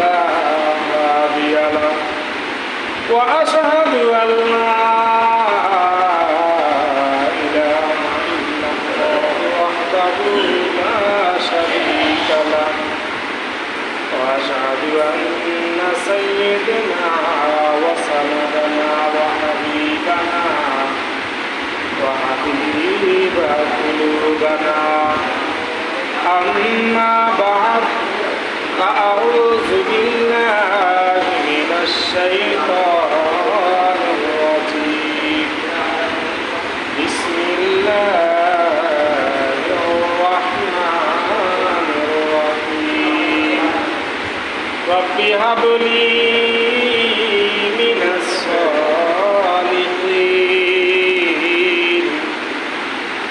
لا هادي له وأشهد أن هب لي من الصالحين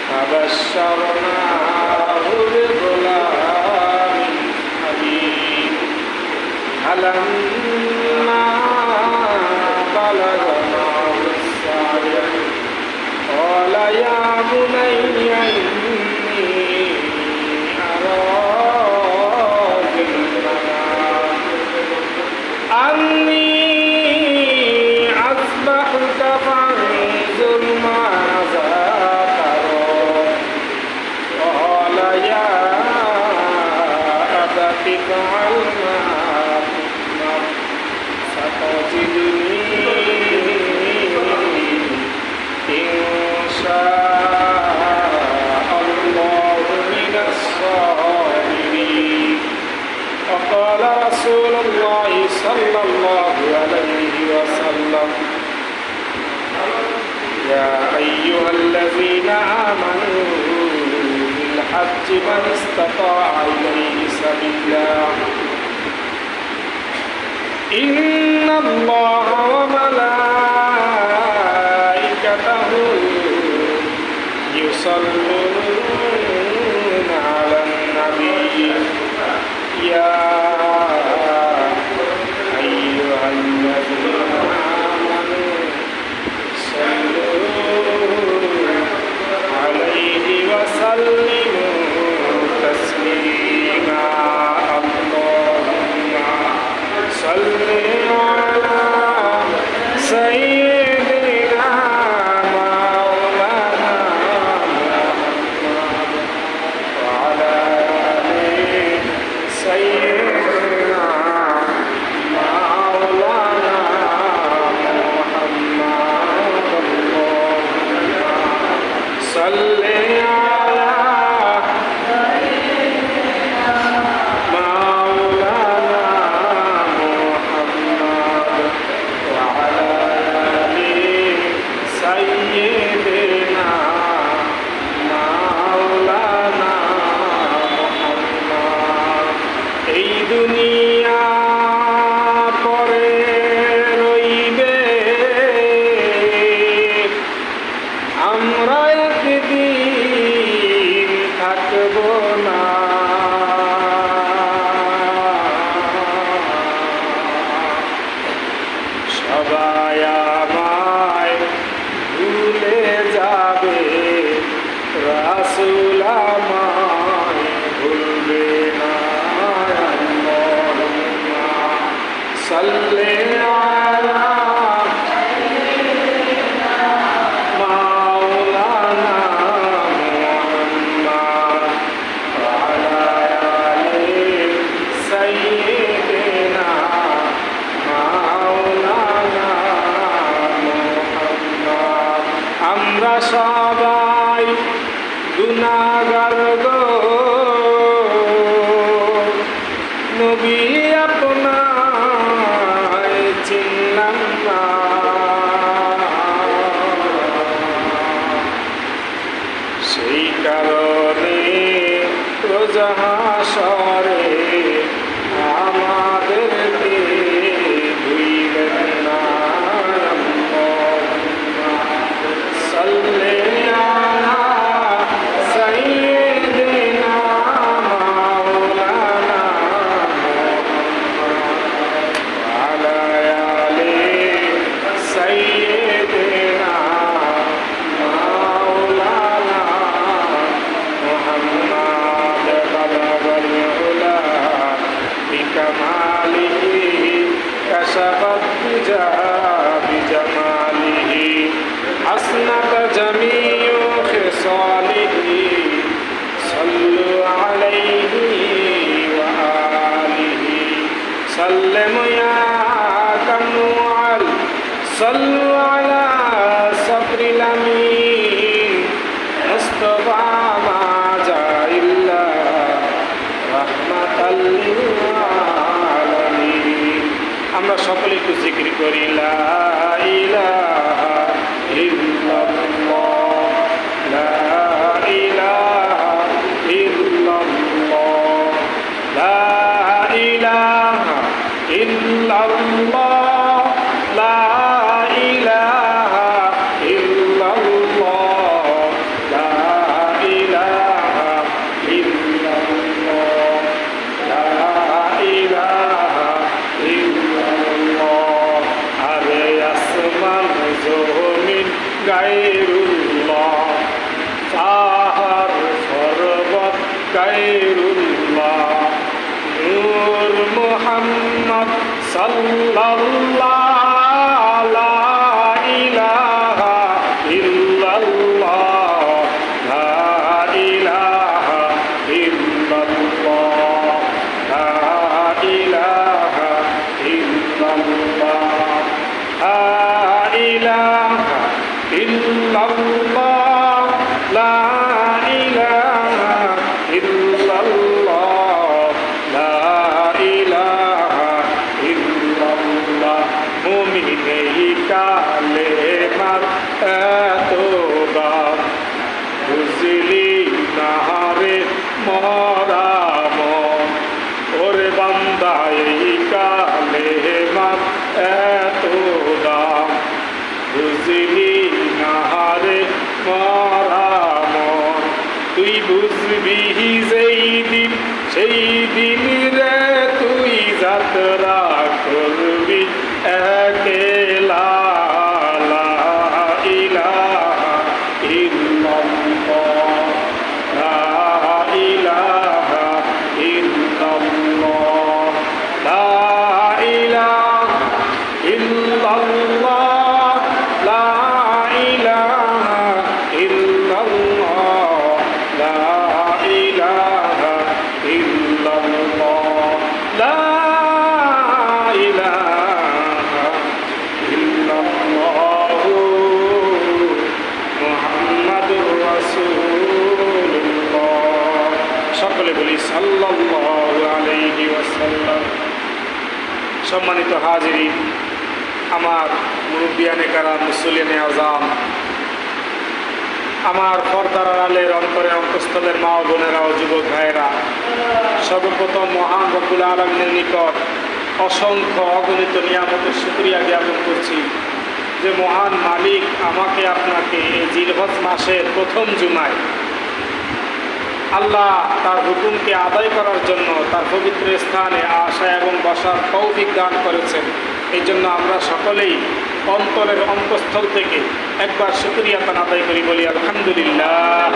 فبشرناه بغلام حليم فلما Junagarh بكماله كشفت بجا মুরব্বিয়ানে কারা মুসলিয়ানে আজাম আমার পর্দার আড়ালের অন্তরে অন্তঃস্থলের মা বোনেরা ও যুবক ভাইয়েরা, সর্বপ্রথম মহান রব্বুল আলমিনের নিকট অসংখ্য অগণিত নিয়ামতের শুক্রিয়া জ্ঞাপন করছি যে মহান মালিক আমাকে আপনাকে এই জিলহজ মাসের প্রথম জুমায়। আল্লাহ তার হুকুমকে আদায় করার জন্য তার পবিত্র স্থানে আসা এবং বসার তৌফিক দান করেছেন। এই জন্য আমরা সকলেই অন্তরের অন্তঃস্থল থেকে একবার শুক্রিয়া তান আদায় করি, বলি আলহামদুলিল্লাহ।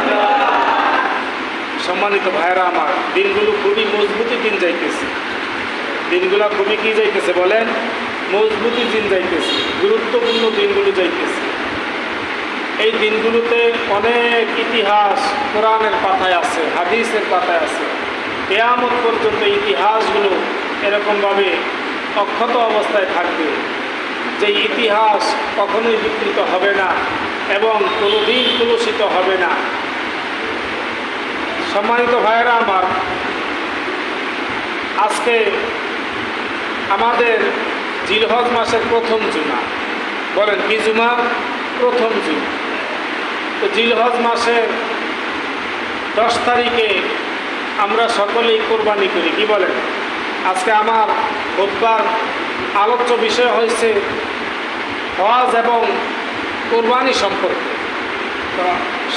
সম্মানিত ভাইরা আমার, দিনগুলো খুবই মজবুতি দিন যাইতেছে। দিনগুলো খুবই কি যাইতেছে বলেন? মজবুতি দিন যাইতেছে, গুরুত্বপূর্ণ দিনগুলো যাইতেছে। এই দিনগুলোতে অনেক ইতিহাস কোরআনের পাতায় আছে, হাদিসের পাতায় আছে। কেয়ামত পর্যন্ত ইতিহাসগুলো এরকমভাবে অক্ষত অবস্থায় থাকবে। যে ইতিহাস কখনোই বিকৃত হবে না এবং কোনোদিন কলুষিত হবে না। সম্মানিত ভাইয়েরা আমার, আজকে আমাদের জিলহজ মাসের প্রথম জুমা। বলেন, কি জুমা? প্রথম জুমা। তো জিলহজ মাসের দশ তারিখে আমরা সকলেই কোরবানি করি। কি বলেন? আজকে আমার বুধবার আলোচ্য বিষয় হয়েছে হজ এবং কোরবানি সম্পর্কে।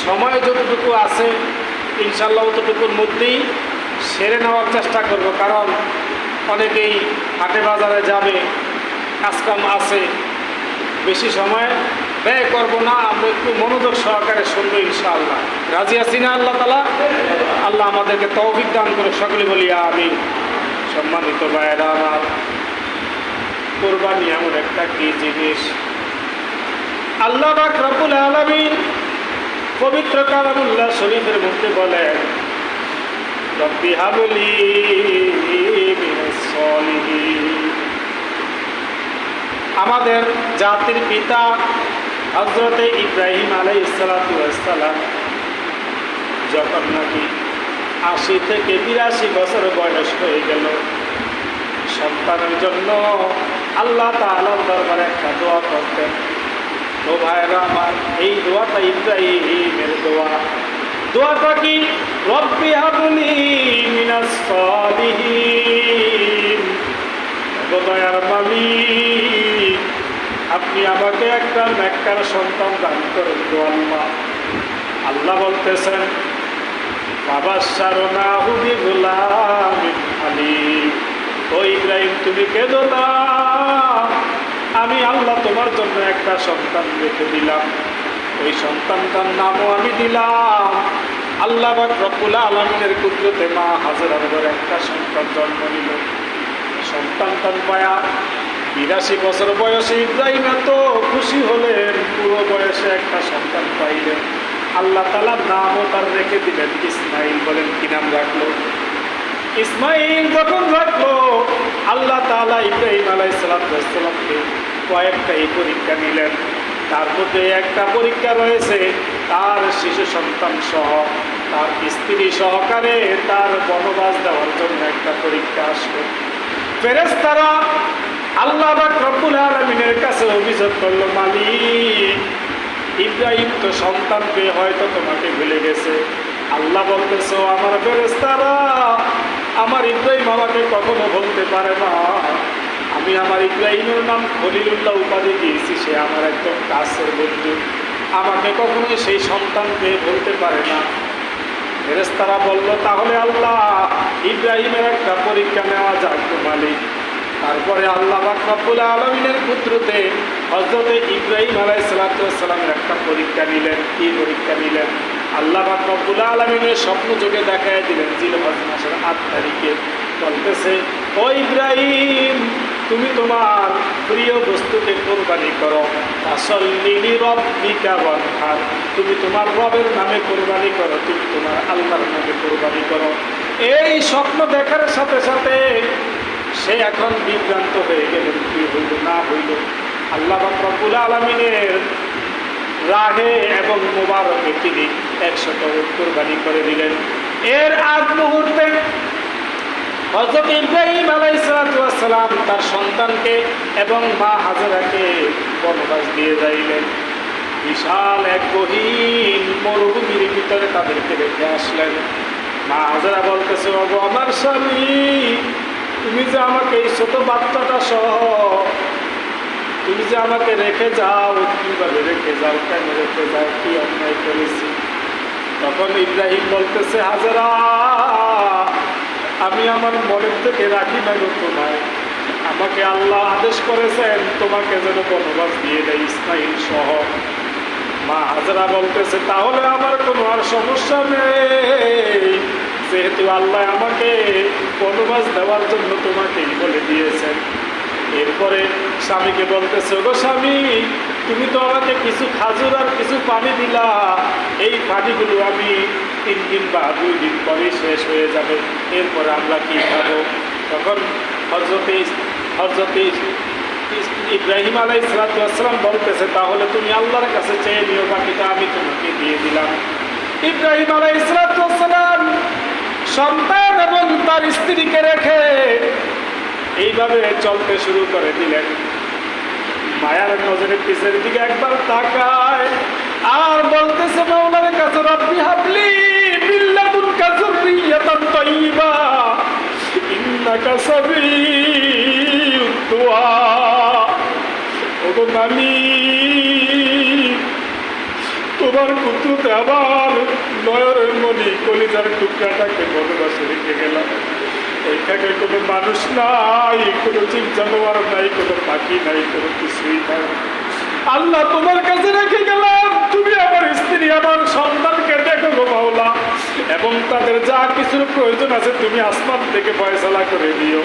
সময় যতটুকু আছে ইনশাল্লাহ ততটুকুর মধ্যেই সেরে নেওয়ার চেষ্টা করব, কারণ অনেকেই হাটে বাজারে যাবে কাজকাম আছে, বেশি সময় ব্যয় করব না, আমরা একটু মনোযোগ সহকারে শুনব ইনশাআল্লাহ। রাজি আছি না আল্লাহ তালা আল্লাহ আমাদেরকে তৌফিক দান করে সকলে বলি আমি সম্মানিত আমার, কোরবানি এমন একটা কি জিনিস আল্লাহ বাক রব্বুল আলামিন পবিত্র কালামুল্লাহ শরীফের মধ্যে বলেন আমাদের জাতির পিতা হজরতে ইব্রাহিম আলাই ইসালাতাম যখন নাকি আশি থেকে বিরাশি বছর বয়স হয়ে গেল, সন্তানের জন্য আল্লাহ তালার দরবারে একটা দোয়া করতেন। ও ভাইরা আমার এই দোয়াটা ইব্রাহিমের দোয়া দোয়াটা কি রব্বি হাবলি মিনাস সালিহিন দয়ার মালিক আপনি আমাকে একটা ন্যাক্কার সন্তান দান করেন গো আল্লাহ আল্লাহ বলতেছেন বাবা সারনা হুবি গোলামিন আলী ও ইব্রাহিম তুমি কেঁদো না আমি আল্লাহ তোমার জন্য একটা সন্তান রেখে দিলাম। ওই সন্তানটার নামও আমি দিলাম। আল্লাহ রকুল আলমিনের কুদরতে মা হাজার ঘরে একটা সন্তান জন্ম নিল। সন্তানটার পায়া বিরাশি বছর বয়সে ইব্রাহিম এত খুশি হলেন, পুরো বয়সে একটা সন্তান পাইলেন। আল্লাহ তালার নামও তার রেখে দিলেন ইসমাইল বলেন কি নাম রাখল? ইসমাইল যখন রাখল, আল্লাহ তালা ইব্রাহিম আলাই সালামকে কয়েকটা এই পরীক্ষা নিলেন। তার মধ্যে একটা পরীক্ষা রয়েছে, তার শিশু সন্তান সহ, তার স্ত্রী সহকারে তার বনবাস দেওয়ার জন্য একটা পরীক্ষা আসবে আসলো। ফেরেস্তারা আল্লাহ বা রব্বুল আলমিনের কাছে অভিযোগ করল, মালিক, ইব্রাহিম তো সন্তানকে হয়তো তোমাকে ভুলে গেছে। আল্লাহ বলতেছো আমার ফেরেস্তারা আমার ইব্রাহিম আমাকে কখনো বলতে পারে না। আমি আমার ইব্রাহিমের নাম খলিলুল্লাহ উপাধি দিয়েছি, সে আমার একদম কাছের বন্ধু। আমাকে কখনোই সেই সন্তান পেয়ে বলতে পারে না। ফেরেস্তারা বলল, তাহলে আল্লাহ ইব্রাহিমের একটা পরীক্ষা নেওয়া যাক মালিক। তারপরে আল্লাহ বাকরাবুল আলমিনের পুত্রতে হজরতে ইব্রাহিম আলাই সালাতামের একটা পরীক্ষা নিলেন। কি পরীক্ষা নিলেন? আল্লাহ বাকরাবুল আলমিনের স্বপ্ন যোগে দেখায় দিলেন জিল মাসের আট তারিখে। বলতেছে, ও ইব্রাহিম, তুমি তোমার প্রিয় বস্তুকে কোরবানি করো। তুমি তোমার রবের নামে কোরবানি করো, তুমি তোমার আল্লাহর নামে কোরবানি করো। এই স্বপ্ন দেখার সাথে সাথে সে এখন বিভ্রান্ত হয়ে গেলেন, কি হইল, না হইল। আল্লাহ রব্বুল আলমিনের রাহে এবং মোবারকে তিনি একশত কোরবানি করে দিলেন। এর আগ মুহূর্তে হজরত ইব্রাহিম আলাইসালাম তার সন্তানকে এবং মা হাজারাকে বনবাস দিয়ে যাইলেন। বিশাল এক গহীন মরুভূমির ভিতরে তাদেরকে রেখে আসলেন। মা হাজারা বলতেছে বাবু আমার স্বামী, তুমি যে আমাকে এই ছোট বাচ্চাটা সহ তুমি যে আমাকে রেখে যাও, কীভাবে রেখে যাও কেন রেখে যাও, কি অন্যায় করেছি? তখন ইব্রাহিম বলতেছে, হাজারা, আমি আমার মনের থেকে রাখি না গো তোমায়। আমাকে আল্লাহ আদেশ করেছেন, তোমাকে যেন বনবাস দিয়ে দেয় ইসমাইল সহ। মা হাজারা বলতেছে, তাহলে আমার কোনো আর সমস্যা নেই। যেহেতু আল্লাহ আমাকে বনবাস দেওয়ার জন্য তোমাকেই বলে দিয়েছেন এরপরে স্বামীকে বলতেছে গো স্বামী, তুমি তো আমাকে কিছু খাজুর আর কিছু পানি দিলা। এই পানিগুলো আমি তিন দিন বা দুই দিন পরে শেষ হয়ে যাবে। এরপরে আমরা কি খাব? তখন হজরতে হজরতে ইব্রাহিম আলাই সালাতাম বলতেছে, তাহলে তুমি আল্লাহর কাছে চেয়ে নিও, বাকিটা আমি তোমাকে দিয়ে দিলাম। ইব্রাহিম আলাই সালাতাম সন্তান এবং তার স্ত্রীকে রেখে এইভাবে চলতে শুরু করে দিলেন। মায়ার নজরে পিছের দিকে একবার তাকায়। আর বলতেছে মৌলার কাছে, রব্বি হাবলি বিল্লাদুন কাজুরিয়াতান তাইয়্যিবা ইন্নাকা সামিউদ দুআ। ওগো মালিক তোমার পুত্রতে আবার নয়নের মনি কলিজার টুকরাটাকে বনবাসে রেখে গেলাম। ওইখানে কোনো মানুষ নাই, কোনো জীব জানোয়ার নাই, কোনো পাখি নাই, কোনো কিছুই নাই। আল্লাহ তোমার কাছে রেখে গেলাম। তুমি আমার স্ত্রী, আমার সন্তানকে দেখো মাওলা। এবং তাদের যা কিছুর প্রয়োজন আছে তুমি আসমান থেকে ফয়সলা করে দিও।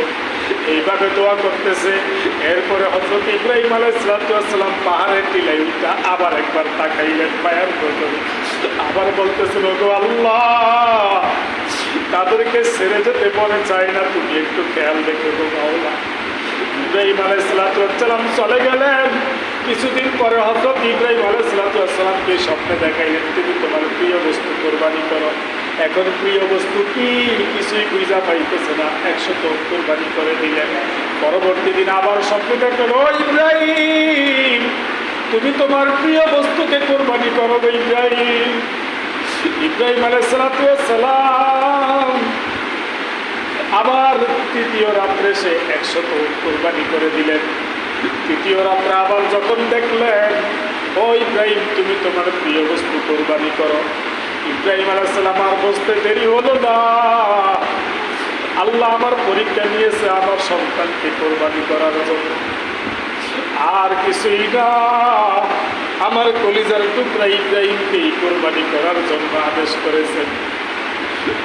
এইভাবে দোয়া করতেছে। এরপরে হজরত ইব্রাহিম আলাইসালাম পাহাড়ের টিলাই উঠা আবার একবার তাকাইলেন পায়ের প্রথম আবার বলতেছিল গো আল্লাহ তাদেরকে ছেড়ে যেতে মনে চাই না তুমি একটু খেয়াল রেখে গো মাওলা ইব্রাহিম আলাইসালাম চলে গেলেন। কিছুদিন পরে হজরত ইব্রাহিম আলাইসালামকে স্বপ্নে দেখাইলেন, তুমি তোমার প্রিয় বস্তু কোরবানি করো। এখন প্রিয় বস্তু কি? কিছুই বুঝা পাইতেছে না। একশো তো কোরবানি করে দিলেন পরবর্তী দিন আবার স্বপ্নে দেখলেন ও ইব্রাহিম, তুমি তোমার প্রিয় বস্তুকে কোরবানি করো ইব্রাহিম। ইব্রাহিম আলাইসালাম আবার তৃতীয় রাত্রে সে একশত কোরবানি করে দিলেন। তৃতীয় রাত্রে আবার যখন দেখলেন, ও ইব্রাহিম, তুমি তোমার প্রিয় বস্তু কোরবানি করো। ইব্রাহিম আলাইসালাম আর বসতে দেরি হলো না। আল্লাহ আমার পরীক্ষা নিয়েছে আমার সন্তানকে কোরবানি করার জন্য। আর কিছুই না। আমার কলিজার টুকরা ইব্রাহিমকেই কোরবানি করার জন্য আদেশ করেছেন।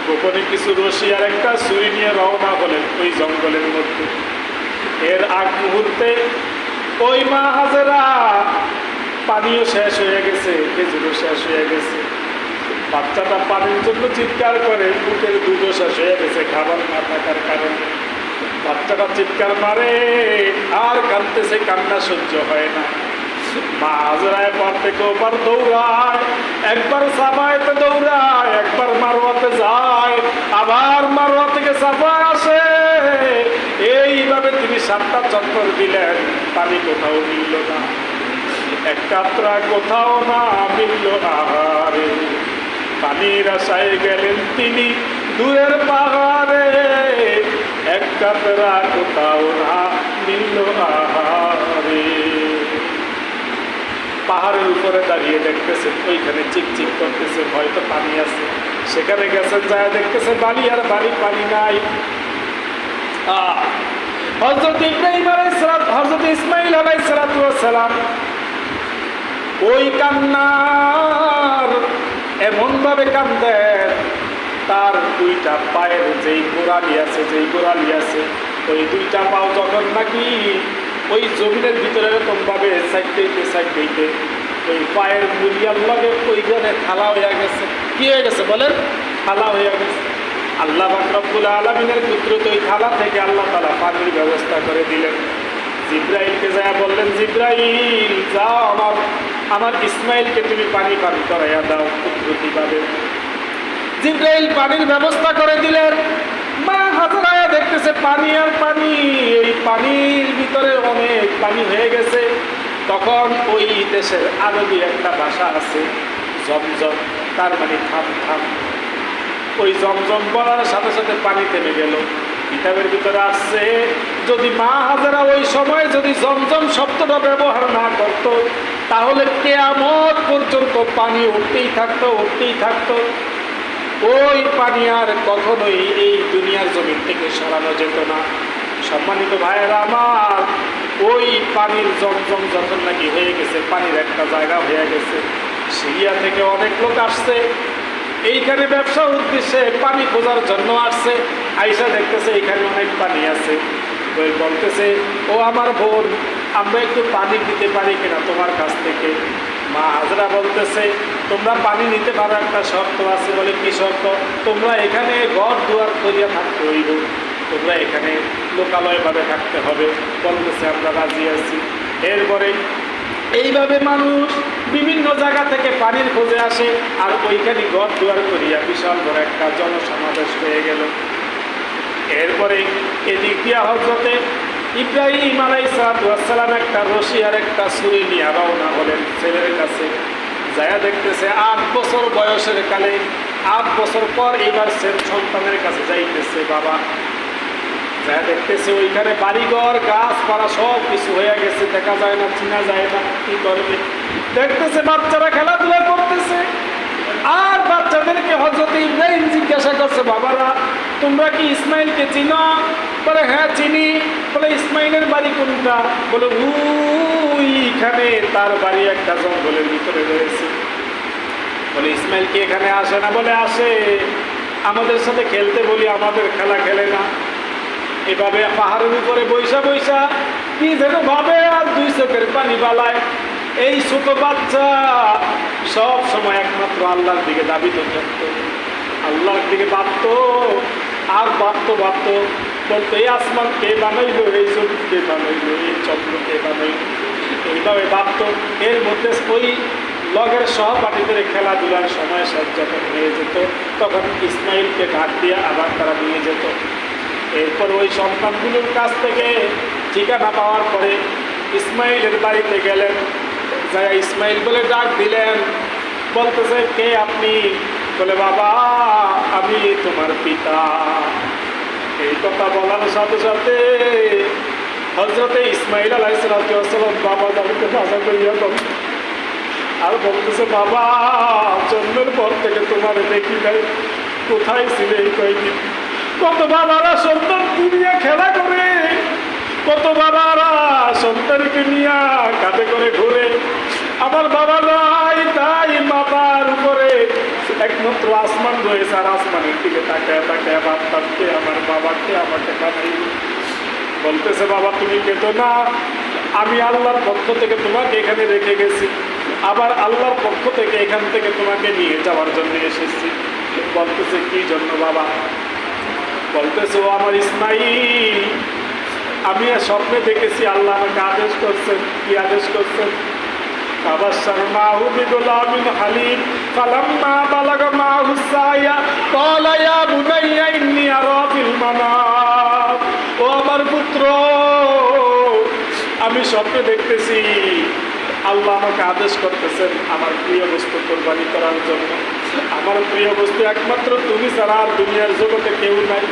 গোপনে কিছু রশি আর একটা সুই নিয়ে রওনা হলেন ওই জঙ্গলের মধ্যে। এর আগ মুহূর্তে ওই মা হাজারা পানিও শেষ হয়ে গেছে, খেজুরও শেষ হয়ে গেছে। বাচ্চাটা পানির জন্য চিৎকার করে, বুকের দুধও শেষ হয়ে গেছে, খাবার না থাকার কারণে। বাচ্চাটা চিৎকার মারে, আর কাঁদতেছে, কান্না সহ্য হয় না। মা হাজরায় পর থেকে ওপার দৌড়ায়, একবার সাফাইতে দৌড়ায়, একবার মারোয়াতে যায়, আবার মারোয়া থেকে সাফায় আসে। এইভাবে তিনি সাতটা চক্কর দিলেন, পানি কোথাও মিলল না। এক কাতরা কোথাও না মিলল আহারে পানির আশায় গেলেন তিনি দূরের পাহাড়ে। এক কাতরা কোথাও না মিলল আহারে পাহাড়ের উপরে দাঁড়িয়ে দেখতেছেন, ওইখানে চিকচিক করতেছে হয়তো পানি আছে। সেখানে গেছেন যায় দেখতেছে বালি আর বালি, পানি নাই। হজরত ইব্রাহিম আলাইসালাম হজরত ইসমাইল আলাইসালাম ওই কান্নার এমন ভাবে কান্দেন, তার দুইটা পায়ের যেই গোড়ালি আছে, যেই গোড়ালি আছে, ওই দুইটা পাও যখন নাকি ওই জমিনের ভিতরে এরকম ভাবে সাইড দিতে সাইড দিতে ওই পায়ের মুলিয়ার লগে ওইখানে খালা হয়ে গেছে। কি হয়ে গেছে বলেন? খালা হয়ে গেছে। আল্লাহ বাকরবুল আলমিনের কুদরত ওই খালা থেকে আল্লাহ তালা পানির ব্যবস্থা করে দিলেন। জিব্রাইলকে যায় বললেন, জিব্রাইল, যাও আমার আমার ইসমাইলকে তুমি পানি পান করাইয়া দাও কুদরতিভাবে জিব্রাইল পানির ব্যবস্থা করে দিলেন। মা হাজারায়া দেখতেছে, পানি আর পানি, এই পানির ভিতরে অনেক পানি হয়ে গেছে। তখন ওই দেশের আরবি একটা ভাষা আছে, জমজম, তার মানে থাম থাম। ওই জমজম বলার সাথে সাথে পানি থেমে গেল। কিতাবের ভিতরে আসছে, যদি মা হাজারা ওই সময় যদি জমজম শব্দটা ব্যবহার না করত, তাহলে কেয়ামত পর্যন্ত পানি উঠতেই থাকতো উঠতেই থাকতো। ওই পানি আর কখনোই এই দুনিয়ার জমিন থেকে সরানো যেত না। সম্মানিত ভাইয়েরা আমার, ওই পানির জমজম যখন নাকি হয়ে গেছে, পানির একটা জায়গা হয়ে গেছে, সিরিয়া থেকে অনেক লোক আসছে। এইখানে ব্যবসার উদ্দেশ্যে পানি খোঁজার জন্য আসছে। আইসা দেখতেছে এইখানে অনেক পানি আছে। ওই বলতেছে, ও আমার বোন, আমরা একটু পানি দিতে পারি কিনা তোমার কাছ থেকে? মা হাজরা বলতেছে, তোমরা পানি নিতে পারো একটা শর্ত আছে, বলে, কি শর্ত? তোমরা এখানে ঘর দুয়ার করিয়া থাকতে হইব। তোমরা এখানে লোকালয়ভাবে থাকতে হবে, বলতেছে, আমরা রাজি আছি। এরপরে এইভাবে মানুষ বিভিন্ন জায়গা থেকে পানির খোঁজে আসে আর ওইখানে ঘর দুয়ার করিয়া বিশাল বড় একটা জনসমাবেশ হয়ে গেল। এরপরে এদিক দিয়া হজরতে ইব্রাহিম আলাই সালাম একটা রশি আর একটা ছুরি নিয়ে রওনা হলেন ছেলের কাছে যায়া দেখতেছে আট বছর বয়সের কালে, আট বছর পর এবার সে সন্তানের কাছে যাইতেছে বাবা। যা দেখতেছে ওইখানে বাড়িঘর, গাছপালা সব কিছু হয়ে গেছে, দেখা যায় না, চিনা যায় না, কি করবে? দেখতেছে বাচ্চারা খেলাধুলা করতেছে। আর বাচ্চাদেরকে হজরত ইব্রাহিম জিজ্ঞাসা করছে, বাবারা, তোমরা কি ইসমাইলকে চিনো? বলে হ্যাঁ চিনি। বলে, ইসমাইলের বাড়ি কোনটা? বলে ওইখানে তার বাড়ি একটা জঙ্গলের ভিতরে রয়েছে। বলে, ইসমাইল কি এখানে আসে না? বলে, আসে। আমাদের সাথে খেলতে বলি, আমাদের খেলা খেলে না। এভাবে পাহাড়ের উপরে বৈশা বৈশা কি যেন ভাবে আর দুই চোখের পানি বালায় এই ছোট বাচ্চা সব সময় একমাত্র আল্লাহর দিকে দাবি তো থাকতো। আল্লাহর দিকে বাঁধত আর বাঁধত বাঁধত বলতো, এই আসমান কে বানাইলো? এই চোখ কে বানাইলো? এই চন্দ্র কে বানাইলো? এইভাবে বাঁধত এর মধ্যে ওই লগের সহপাঠীদের খেলাধুলার সময় সব যখন হয়ে যেত। তখন ইসমাইলকে ডাক দিয়ে আবার তারা নিয়ে যেত। এরপর ওই সন্তানগুলোর কাছ থেকে ঠিকানা পাওয়ার পরে ইসমাইলের বাড়িতে গেলেন। যারা ইসমাইল বলে ডাক দিলেন। বলতেছে, কে আপনি? বলে, বাবা, আমি তোমার পিতা। এই কথা বলার সাথে সাথে হজরতে ইসমাইল আলাইসালাম বাবা দাবিতে ভাষা করিয়া বল আর বলতেছে, বাবা, জন্মের পর থেকে তোমার দেখি নাই। কোথায় ছিলে এই কয়েকদিন কত বাবারা সন্তান নিয়ে খেলা করে কত বাবারা সন্তানকে নিয়ে কাঁধে করে ঘুরে আমার বাবা নাই, তাই বাবার উপরে একমাত্র আসমান রয়েছে, আর আসমানের দিকে তাকায় তাকায় ভাবতামকে আমার বাবাকে, আমাকে বানাই বলতেছে, বাবা, তুমি কেতো না। আমি আল্লাহর পক্ষ থেকে তোমাকে এখানে রেখে গেছি। আবার আল্লাহর পক্ষ থেকে এখান থেকে তোমাকে নিয়ে যাওয়ার জন্য এসেছি। বলতেছে, কি জন্য বাবা? বলতেছে, ও আমার ইসমাইল, আমি স্বপ্নে দেখেছি, আল্লাহ আমাকে আদেশ করছেন। কি আদেশ করছেন? হালিম ফালাম্মা বালাগা মাহু সায়া ক্বালা ইয়া বুনাইয়া ইন্নী আরা ফিল মানাম ও আমার পুত্র, আমি স্বপ্নে দেখতেছি, আল্লাহ আমাকে আদেশ করতেছেন আমার প্রিয় বস্তু কোরবানি করার জন্য। আমার প্রিয় বস্তু একমাত্র তুমি ছাড়া আর দুনিয়ার জগতে কেউ নাই।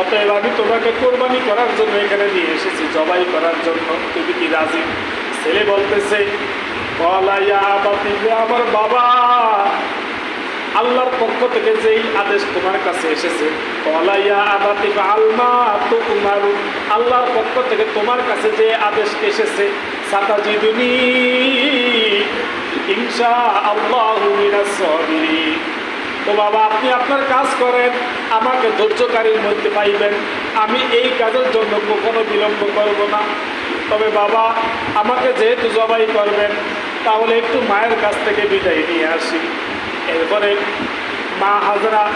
অতএব আমি তোমাকে কোরবানি করার জন্য এখানে নিয়ে এসেছি, জবাই করার জন্য। তুমি কি রাজি? ছেলে বলতেছে আমার বাবা। আল্লাহর পক্ষ থেকে যেই আদেশ তোমার কাছে এসেছে আল্লাহর পক্ষ থেকে তোমার কাছে যে আদেশ এসেছে আল্লাহ তো বাবা, আপনি আপনার কাজ করেন, আমাকে ধৈর্যকারীর মধ্যে পাইবেন। আমি এই কাজের জন্য কখনো বিলম্ব করব না। তবে বাবা, আমাকে যেহেতু জবাই করবেন তাহলে একটু মায়ের কাছ থেকে বিদায় নিয়ে আসি। এরপরে মা হাজরা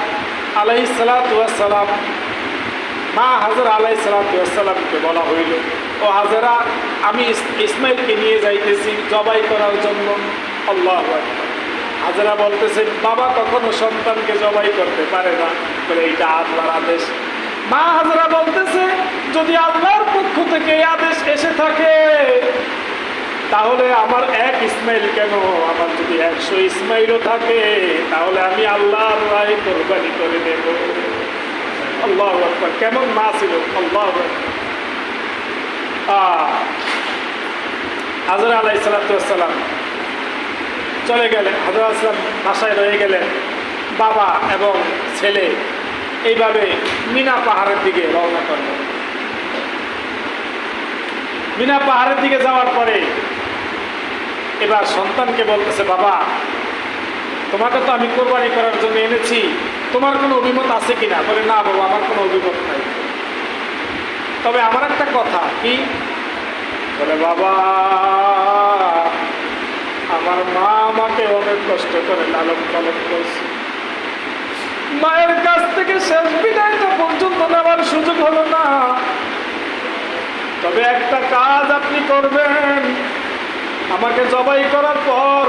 আলাই সালাতাম মা হাজরা আলাই সালাতামকে বলা হইল, ও হাজরা, আমি ইস- ইসমাইলকে নিয়ে যাইতেছি জবাই করার জন্য। আল্লাহ। হাজরা বলতেছে, বাবা কখনো সন্তানকে জবাই করতে পারে না। বলে, এইটা আল্লাহর আদেশ। মা হাজরা বলতেছে, যদি আল্লাহর পক্ষ থেকে এই আদেশ এসে থাকে তাহলে আমার এক ইসমাইল কেন? আমার যদি একশো ইসমাইলও থাকে, তাহলে আমি আল্লাহর রায় কোরবানি করে দেব। আল্লাহ কেমন মা ছিল? আল্লাহ হাজরা আলাই সালাতাম চলে গেলেন। হাজরা আসলাম বাসায় রয়ে গেলেন। বাবা এবং ছেলে এইভাবে মিনা পাহাড়ের দিকে রওনা করলেন। মিনা পাহাড়ের দিকে যাওয়ার পরে এবার সন্তানকে বলতেছে, বাবা, তোমাকে তো আমি কোরবানি করার জন্য এনেছি। তোমার কোনো অভিমত আছে কিনা? বলে, না বাবা, আমার কোনো অভিমত নাই। তবে আমার একটা কথা, কি? বলে, বাবা, আমার মা আমাকে অনেক কষ্ট করে লালন পালন করছে। মায়ের কাছ থেকে শেষ বিদায়টা পর্যন্ত নেওয়ার সুযোগ হলো না। তবে একটা কাজ আপনি করবেন। আমাকে জবাই করার পর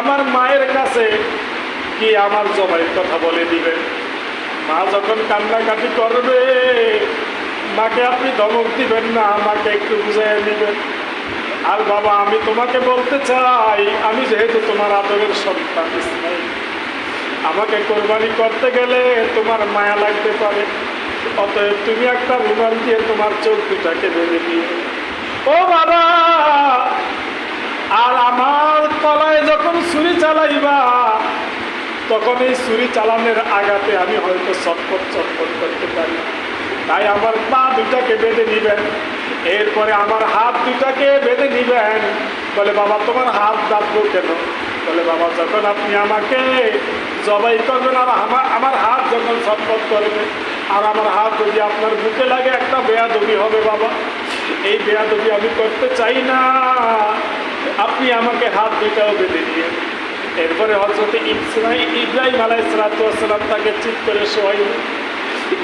আমার মায়ের কাছে কি আমার জবাইয়ের কথা বলে দিবেন মা যখন কান্নাকাটি করবে, মাকে আপনি ধমক দিবেন না আমাকে একটু বুঝাই দিবেন আর বাবা, আমি তোমাকে বলতে চাই, আমি যেহেতু তোমার আদরের সন্তান আমাকে কোরবানি করতে গেলে তোমার মায়া লাগতে পারে। অতএব তুমি একটা রুমাল দিয়ে তোমার চোখ দুটাকে বেঁধে দিয়ে ও বাবা আর আমার তলায় যখন ছুরি চালাইবা, তখন এই ছুরি চালানোর আগাতে আমি হয়তো চটপট চটপট করতে পারি। তাই আমার পা দুটাকে বেঁধে নিবেন, এরপরে আমার হাত দুটাকে বেঁধে নিবেন। বলে, বাবা, তোমার হাত বাঁধবো কেন? বলে, বাবা, যখন আপনি আমাকে জবাই করবেন, আর আমার আমার হাত যখন ছটপট করবে, আর আমার হাত যদি আপনার বুকে লাগে, একটা বেয়া বেয়াদবি হবে, বাবা। এই বেয়া বেয়াদবি আমি করতে চাই না। আপনি আমাকে হাত দুটাও বেঁধে দিয়ে এরপরে হজরত ইসমাইল ইব্রাহিম আলাই সালাতাম তাকে চিৎ করে শোয়াই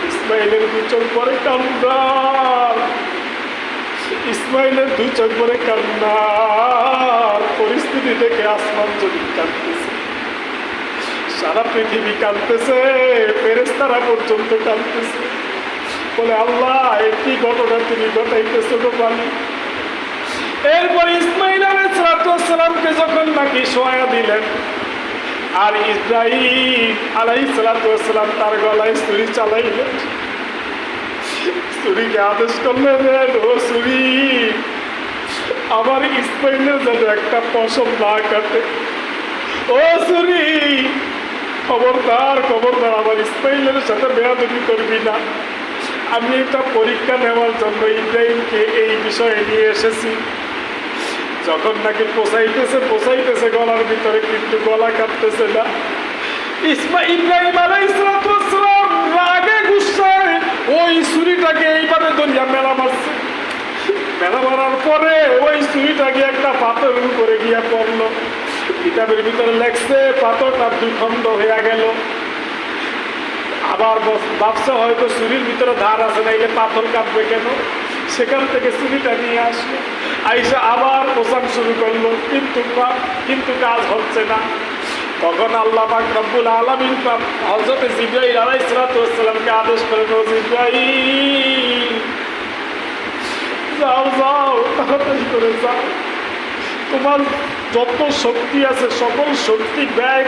ইসমাইলের দু চোখ পরে কান্দার ইসমাইলের দু চোখ পরে কান্নার। পরিস্থিতি থেকে আসমান যদি কাঁদতেছে। সারা পৃথিবী কাঁদতেছে ফেরেস্তারা পর্যন্ত কাঁদতেছে। বলে, আল্লাহ একটি ঘটনা তুমি ঘটাইতেছো গো পানি এরপর ইসমাইল আলাইসালামকে যখন নাকি সোয়া দিলেন, আর ইসরাইল আলাই সালাতাম তার গলায় ছুরি চালাইলেন। ছুরিকে আদেশ করলেন ও ছুরি, আমার ইসমাইলের যেন একটা পশম না কাটে। ও ছুরি, খবরদার খবরদার, আমার ইসমাইলের সাথে বেয়াদবি করবি না। আমি এটা পরীক্ষা নেওয়ার জন্য ইব্রাহিমকে এই বিষয়ে নিয়ে এসেছি। যখন নাকি পোষাইতেছে পোষাইতেছে গলার ভিতরে, কিন্তু গলা কাটতেছে না। ওই এইভাবে মারার পরে ওই একটা পড়ল। ভিতরে পাথরটা গেল। আবার ভাবছে হয়তো চুরির ভিতরে ধার আছে না এলে পাথর কাটবে কেন? সেখান থেকে চুরিটা নিয়ে আসলো। আইসা আবার পোষাক শুরু করল, কিন্তু কিন্তু কাজ হচ্ছে না। তখন আল্লাহ রব্বুল আলমিন হজরত জিব্রাইল আলাইসালামকে আদেশ করে ও জিব্রাইল, যাও যাও, তাড়াতাড়ি করে যাও। তোমার যত শক্তি আছে, সকল শক্তি ব্যয়